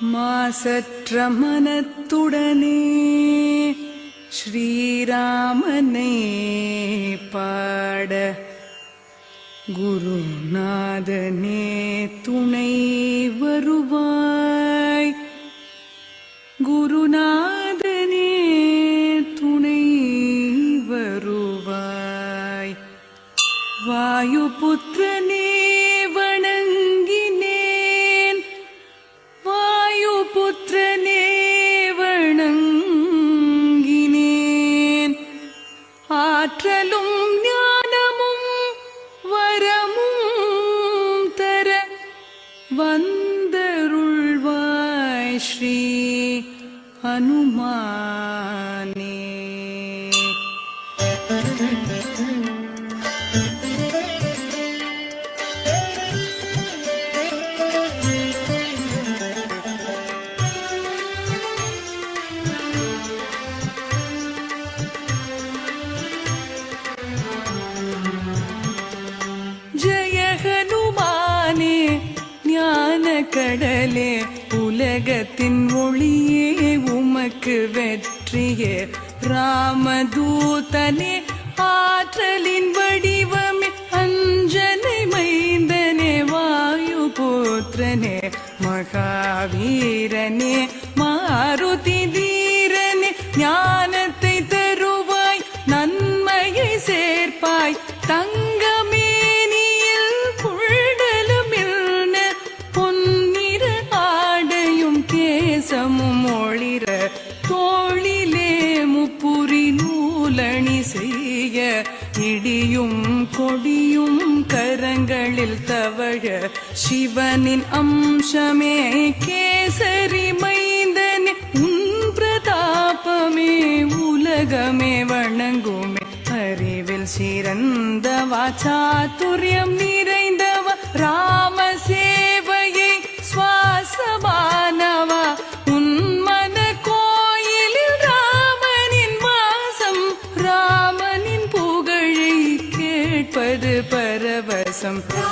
மாசற்ற மனத்துடனே ஸ்ரீராமனே பாட குருநாதனே துணை வருவாய். குருநாதனே துணை வருவாய். வாயுபுத்திரனே கடலே உலகத்தின் ஒளியே உமக்கு வெற்றியே. ராமதூதனே ஆற்றலின் வடிவமே அஞ்சனை மைந்தனே வாயு புத்திரனே மகாவீரனே மாருதி தீரனே ஞான கரங்களில் தவழ சிவனின் அம்சமே கேசரி மைந்தனே உன் பிரதாபமே உலகமே வணங்குமே. அறிவில் சிறந்த வாச்சாத்துரியம் நிறைந்தவ ராமசே some.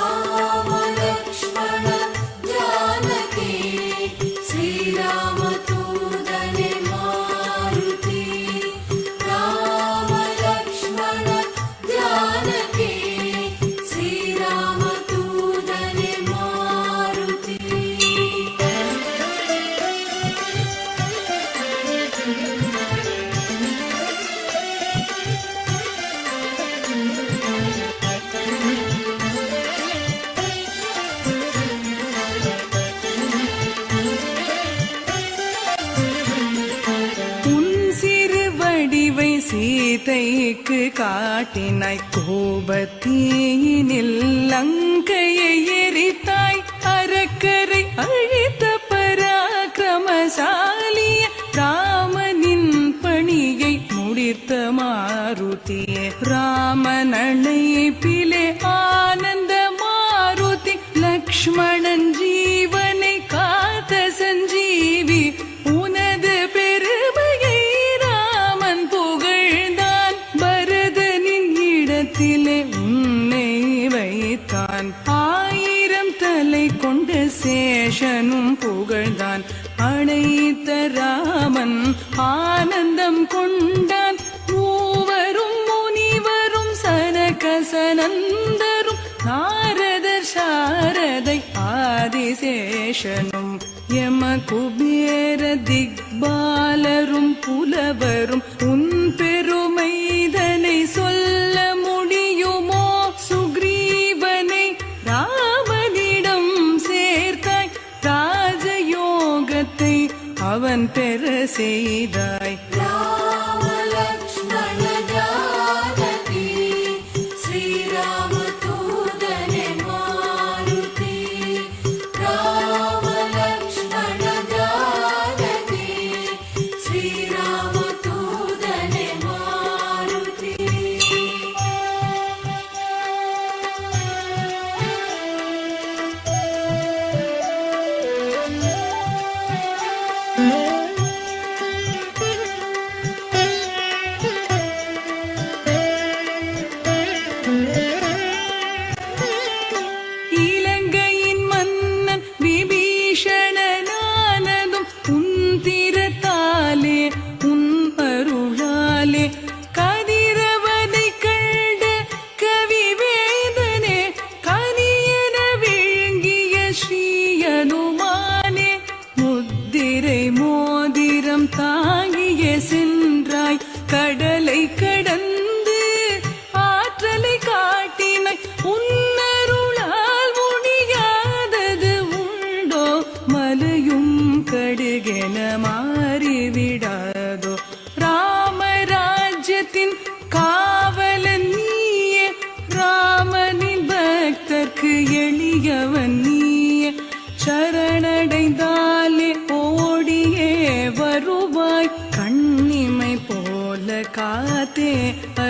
சீதைக்கு காட்டினாய். கோபத்தீனில் லங்கையை எரித்தாய். அறக்கரை அழித்த பராக்கிரமசாலிய ராமனின் பணியை முடித்த மாருதி படைத்தான் ஆயிரம் தலை கொண்ட சேஷனும் புகழ்ந்தான். அழைத்த ராமன் ஆனந்தம் கொண்டான். மூவரும் முனிவரும் சனகசனந்தரும் நாரதர் சாரதை ஆதிசேஷனும் யம குபேர திக்பாலரும் புலவரும் செய்தாய்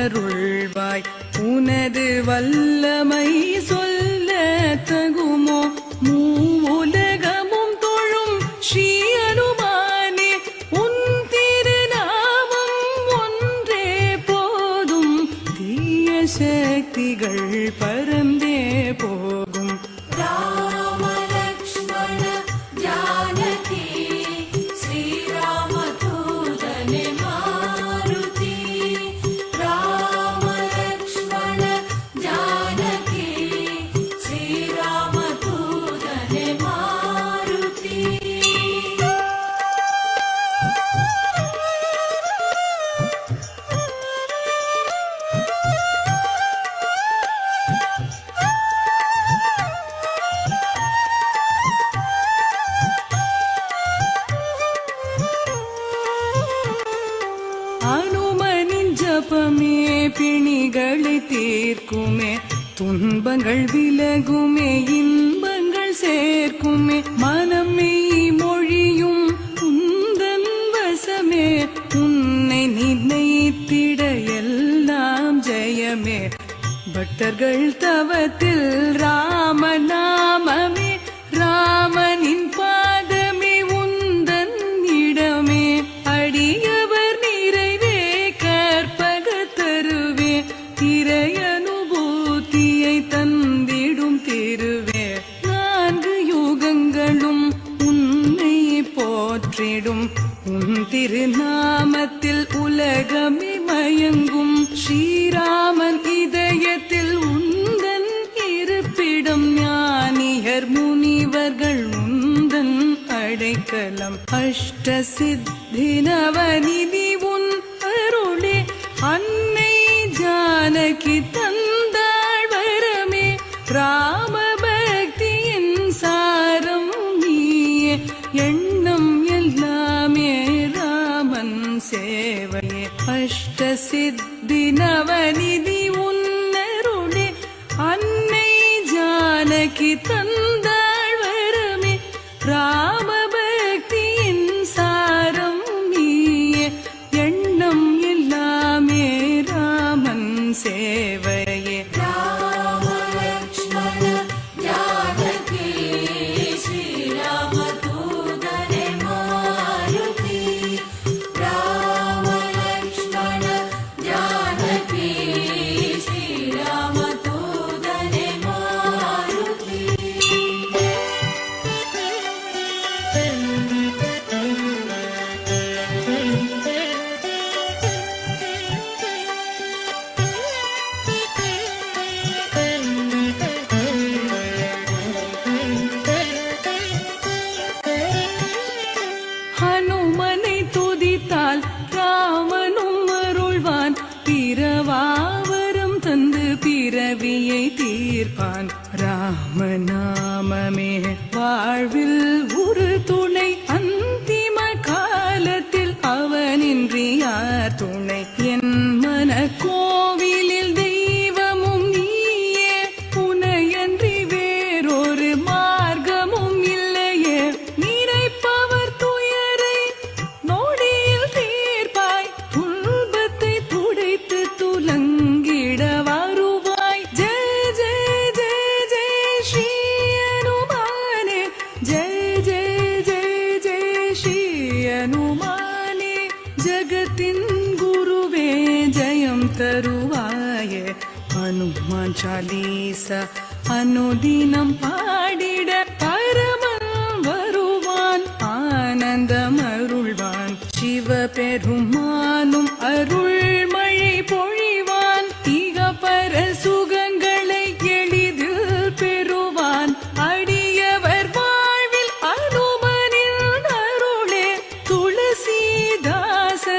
அருள்வாய் உனது வல்லமை சொல்ல தகுமோ? மூலகமும் தொழும் ஸ்ரீ அனுமானே உன் திருநாமம் ஒன்றே போதும். தீய சக்திகள் பரந்தே போ அனுமனின் ஜபமே பிணிகளை தீர்க்குமே. துன்பங்கள் விலகுமே இன்பங்கள் சேர்க்குமே. மனமே மொழியும் உந்தன் வசமே. உன்னை நிர்ணயித்திட எல்லாம் ஜெயமே. பக்தர்கள் தவத்தில் ராமனா ஒன்றிடும் உன் திருநாமத்தில் உலகமே மயங்கும். ஸ்ரீராமன் இதயத்தில் உந்தன் இருப்பிடம் ஞானியர் முனிவர்கள் உந்தன் அடைக்கலம். அஷ்ட சித்தினவனிதி உன் அருளே. அன்னை ஜானகி தன்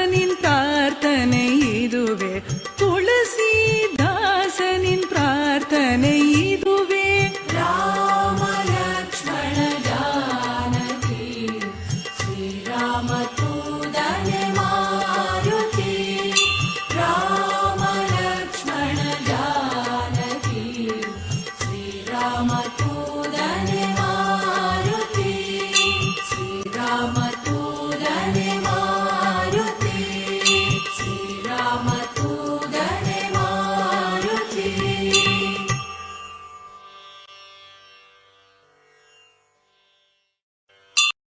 தார்த்தனில் தார்த்தனை